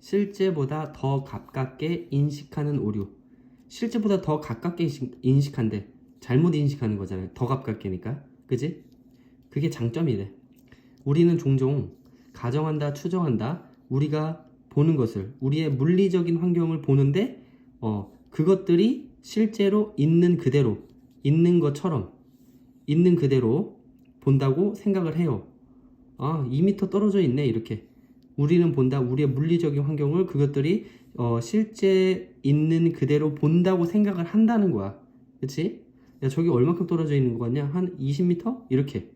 실제보다 더 가깝게 인식하는 오류. 실제보다 더 가깝게 인식- 인식한대. 잘못 인식하는 거잖아요. 더 가깝게니까. 그지? 그게 장점이래. 우리는 종종 가정한다, 추정한다. 우리가 보는 것을, 우리의 물리적인 환경을 보는데, 어, 그것들이 실제로 있는 그대로, 있는 것처럼, 있는 그대로 본다고 생각을 해요. 아, 2m 떨어져 있네, 이렇게. 우리는 본다, 우리의 물리적인 환경을 그것들이 어, 실제 있는 그대로 본다고 생각을 한다는 거야. 그치? 야, 저기 얼마큼 떨어져 있는 거 같냐? 한 20m? 이렇게.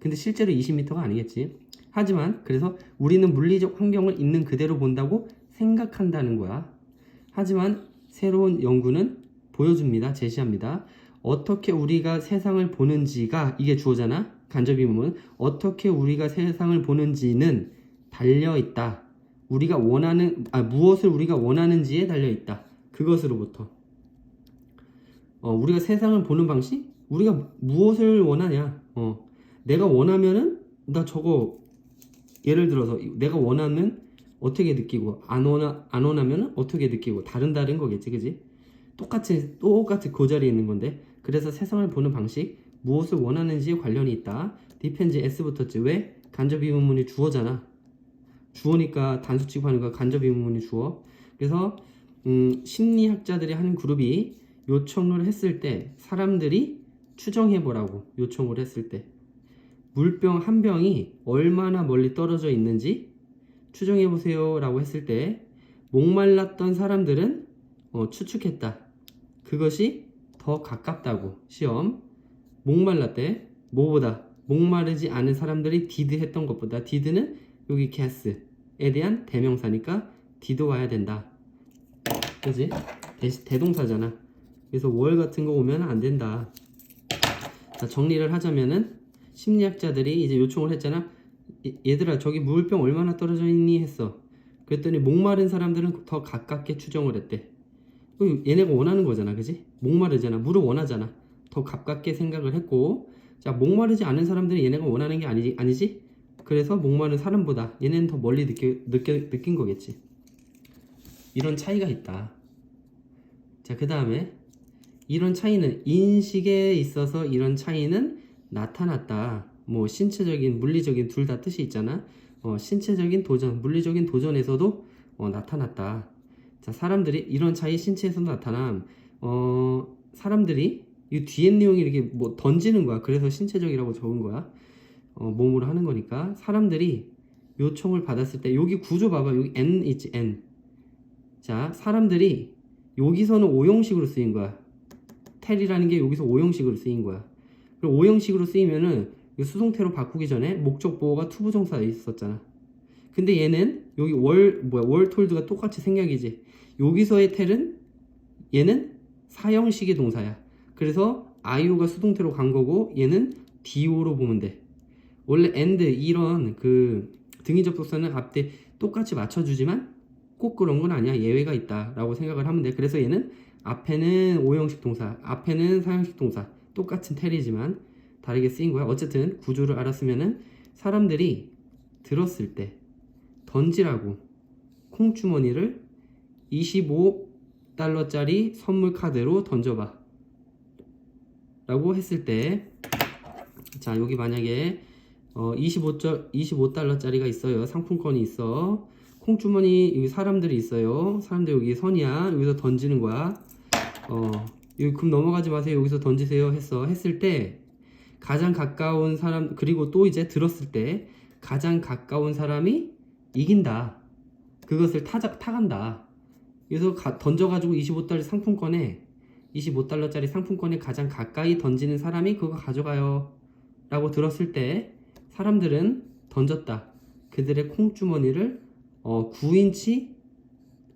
근데 실제로 20m가 아니겠지. 하지만, 그래서 우리는 물리적 환경을 있는 그대로 본다고 생각한다는 거야. 하지만, 새로운 연구는 보여줍니다. 제시합니다. 어떻게 우리가 세상을 보는지가 이게 주어잖아. 간접이 부분. 어떻게 우리가 세상을 보는지는 달려 있다. 우리가 원하는 아 무엇을 우리가 원하는지에 달려 있다. 그것으로부터. 어, 우리가 세상을 보는 방식? 우리가 무엇을 원하냐? 어, 내가 원하면은 나 저거 예를 들어서 내가 원하면 어떻게 느끼고 안 원하 안 원하면 어떻게 느끼고 다른 다른 거겠지, 그지? 똑같이 똑같이 그 자리에 있는 건데 그래서 세상을 보는 방식 무엇을 원하는지에 관련이 있다. 디펜지 S 붙었지 왜? 간접 의문문이 주어잖아. 주어니까 단수 취급하는 거 간접 의문문이 주어. 그래서 음, 심리학자들이 한 그룹이 요청을 했을 때 사람들이 추정해 보라고 요청을 했을 때. 물병 한 병이 얼마나 멀리 떨어져 있는지 추정해 보세요 라고 했을 때 목말랐던 사람들은 어, 추측했다. 그것이 더 가깝다고. 시험. 목말랐대. 뭐보다 목마르지 않은 사람들이 디드 했던 것보다 디드는 여기 게스에 대한 대명사니까 디드 와야 된다. 그지? 대, 대동사잖아. 그래서 월 같은 거 오면 안 된다. 자, 정리를 하자면은 심리학자들이 이제 요청을 했잖아. 얘- 얘들아 저기 물병 얼마나 떨어져 있니 했어. 그랬더니 목마른 사람들은 더 가깝게 추정을 했대. 그 얘네가 원하는 거잖아, 그지? 목마르잖아, 물을 원하잖아. 더 가깝게 생각을 했고, 자 목마르지 않은 사람들은 얘네가 원하는 게 아니지, 아니지? 그래서 목마른 사람보다 얘네는 더 멀리 느껴, 느껴, 느낀 거겠지. 이런 차이가 있다. 자, 그 다음에 이런 차이는 인식에 있어서 이런 차이는 나타났다. 뭐 신체적인, 물리적인 둘 다 뜻이 있잖아. 어, 신체적인 도전, 물리적인 도전에서도 어, 나타났다. 자, 사람들이 이런 차이 신체에서 나타남. 어, 사람들이 이 뒤에 내용이 이렇게 뭐 던지는 거야. 그래서 신체적이라고 적은 거야. 어, 몸으로 하는 거니까 사람들이 요청을 받았을 때 여기 구조 봐봐. 여기 N 있지 N. 자, 사람들이 여기서는 오형식으로 쓰인 거야. 텔이라는 게 여기서 오형식으로 쓰인 거야. 그리고 오형식으로 쓰이면은 이 수동태로 바꾸기 전에 목적 보호가 투부정사에 있었잖아. 근데 얘는 여기 월 뭐야 월톨드가 똑같이 생략이지. 여기서의 텔은 얘는 사형식의 동사야. 그래서 i오가 수동태로 간 거고 얘는 do로 보면 돼. 원래 and 이런 그 등위 접속사는 앞에 똑같이 맞춰주지만 꼭 그런 건 아니야. 예외가 있다라고 생각을 하면 돼. 그래서 얘는 앞에는 오형식 동사, 앞에는 사형식 동사 똑같은 텔이지만 다르게 쓰인 거야. 어쨌든 구조를 알았으면은 사람들이 들었을 때 던지라고 콩주머니를 25달러짜리 선물 카드로 던져봐. 라고 했을 때, 자, 여기 만약에 어, 25절, 25달러짜리가 있어요. 상품권이 있어. 콩주머니, 여기 사람들이 있어요. 사람들 여기 선이야. 여기서 던지는 거야. 어, 여기 금 넘어가지 마세요. 여기서 던지세요. 했어. 했을 때, 가장 가까운 사람, 그리고 또 이제 들었을 때, 가장 가까운 사람이 이긴다. 그것을 타작, 타간다. 그래서 가- 던져가지고 25달러 상품권에 25달러짜리 상품권에 가장 가까이 던지는 사람이 그거 가져가요. 라고 들었을 때 사람들은 던졌다. 그들의 콩주머니를 어, 9인치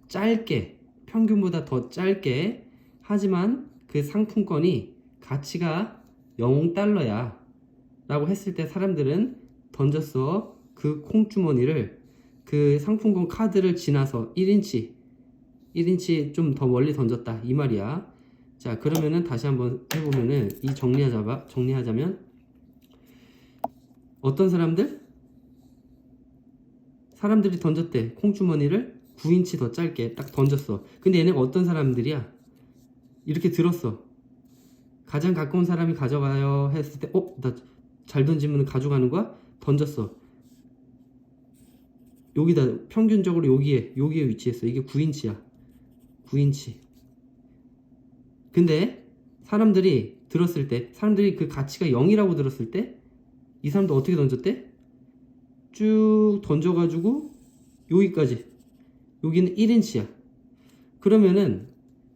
짧게 평균보다 더 짧게 하지만 그 상품권이 가치가 0달러야. 라고 했을 때 사람들은 던졌어. 그 콩주머니를 그 상품권 카드를 지나서 1인치 1인치 좀 더 멀리 던졌다 이 말이야. 자 그러면은 다시 한번 해보면은 이 정리하자 정리하자면 어떤 사람들 사람들이 던졌대 콩주머니를 9인치 더 짧게 딱 던졌어. 근데 얘네가 어떤 사람들이야? 이렇게 들었어. 가장 가까운 사람이 가져가요 했을 때, 어? 나 잘 던지면 가져가는 거야? 던졌어. 여기다 평균적으로 여기에 여기에 위치했어. 이게 9인치야. 9인치. 근데 사람들이 들었을 때, 사람들이 그 가치가 0이라고 들었을 때, 이 사람도 어떻게 던졌대? 쭉 던져가지고 여기까지. 여기는 1인치야. 그러면은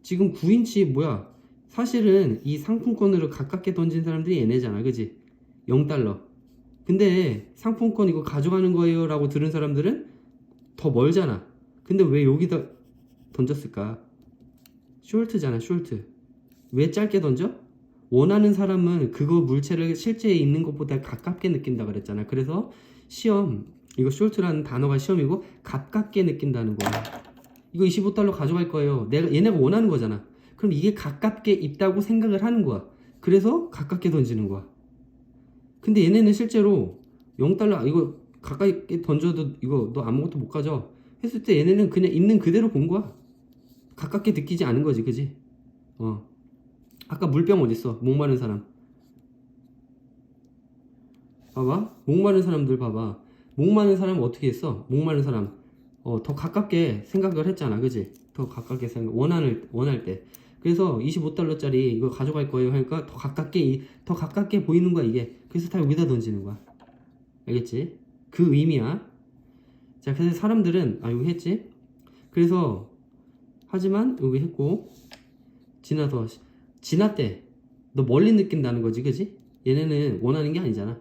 지금 9인치 뭐야? 사실은 이 상품권으로 가깝게 던진 사람들이 얘네잖아. 그지? 0달러. 근데 상품권 이거 가져가는 거예요 라고 들은 사람들은 더 멀잖아. 근데 왜 여기다 던졌을까? 숄트잖아, 숄트. 왜 짧게 던져? 원하는 사람은 그거 물체를 실제 있는 것보다 가깝게 느낀다 그랬잖아. 그래서 시험, 이거 숄트라는 단어가 시험이고 가깝게 느낀다는 거야. 이거 25달러 가져갈 거예요. 내가 얘네가 원하는 거잖아. 그럼 이게 가깝게 있다고 생각을 하는 거야. 그래서 가깝게 던지는 거야. 근데 얘네는 실제로 0달러 이거 가까이 던져도 이거 너 아무것도 못 가져 했을 때 얘네는 그냥 있는 그대로 본 거야. 가깝게 느끼지 않은 거지, 그지? 어. 아까 물병 어딨어? 목마른 사람. 봐봐. 목마른 사람들 봐봐. 목마른 사람은 어떻게 했어? 목마른 사람. 어, 더 가깝게 생각을 했잖아. 그지? 더 가깝게 생각, 원할, 원할 때. 그래서 25달러짜리 이거 가져갈 거예요 하니까 더 가깝게, 이- 더 가깝게 보이는 거야, 이게. 그래서 다 여기다 던지는 거야. 알겠지? 그 의미야. 자, 그래서 사람들은, 아, 여기 했지? 그래서, 하지만 여기 했고, 지나서, 지났대. 너 멀리 느낀다는 거지, 그지? 얘네는 원하는 게 아니잖아.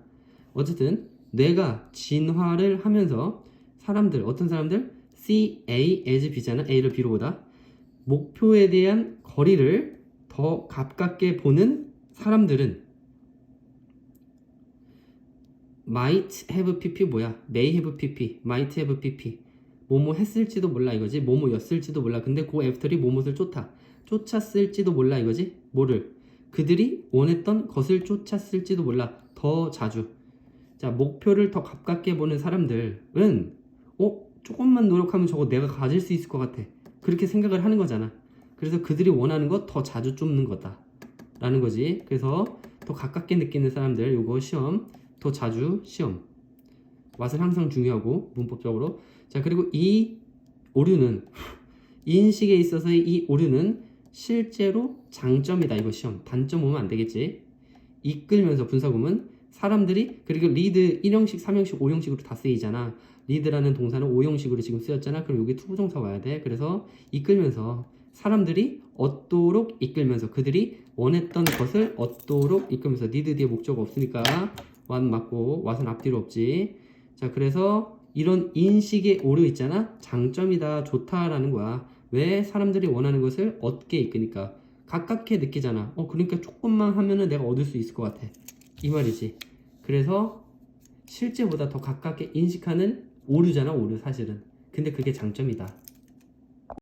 어쨌든, 뇌가 진화를 하면서 사람들, 어떤 사람들? C, A, as B잖아. A를 B로 보다. 목표에 대한 거리를 더 가깝게 보는 사람들은 might have pp 뭐야? may have pp, might have pp. 뭐뭐 했을지도 몰라 이거지. 뭐뭐였을지도 몰라. 근데 그 애프터리 뭐뭇을 쫓아. 쫓았을지도 몰라 이거지. 뭐를? 그들이 원했던 것을 쫓았을지도 몰라. 더 자주. 자, 목표를 더 가깝게 보는 사람들은 어? 조금만 노력하면 저거 내가 가질 수 있을 것 같아. 그렇게 생각을 하는 거잖아. 그래서 그들이 원하는 것 더 자주 쫓는 거다. 라는 거지. 그래서 더 가깝게 느끼는 사람들, 요거 시험, 더 자주 시험. 맛은 항상 중요하고, 문법적으로. 자, 그리고 이 오류는, 인식에 있어서의 이 오류는 실제로 장점이다. 이거 시험. 단점 오면 안 되겠지. 이끌면서 분사구문, 사람들이, 그리고 리드 1형식, 3형식, 5형식으로 다 쓰이잖아. 리드라는 동사는 5형식으로 지금 쓰였잖아. 그럼 여기 투부정사 와야 돼. 그래서 이끌면서 사람들이 얻도록 이끌면서 그들이 원했던 것을 얻도록 이끌면서 니드 뒤에 목적 없으니까 완 맞고 왓은 앞뒤로 없지. 자, 그래서 이런 인식의 오류 있잖아. 장점이다, 좋다라는 거야. 왜 사람들이 원하는 것을 얻게 이끄니까 가깝게 느끼잖아. 어, 그러니까 조금만 하면은 내가 얻을 수 있을 것 같아. 이 말이지. 그래서 실제보다 더 가깝게 인식하는 오류잖아, 오류 사실은. 근데 그게 장점이다.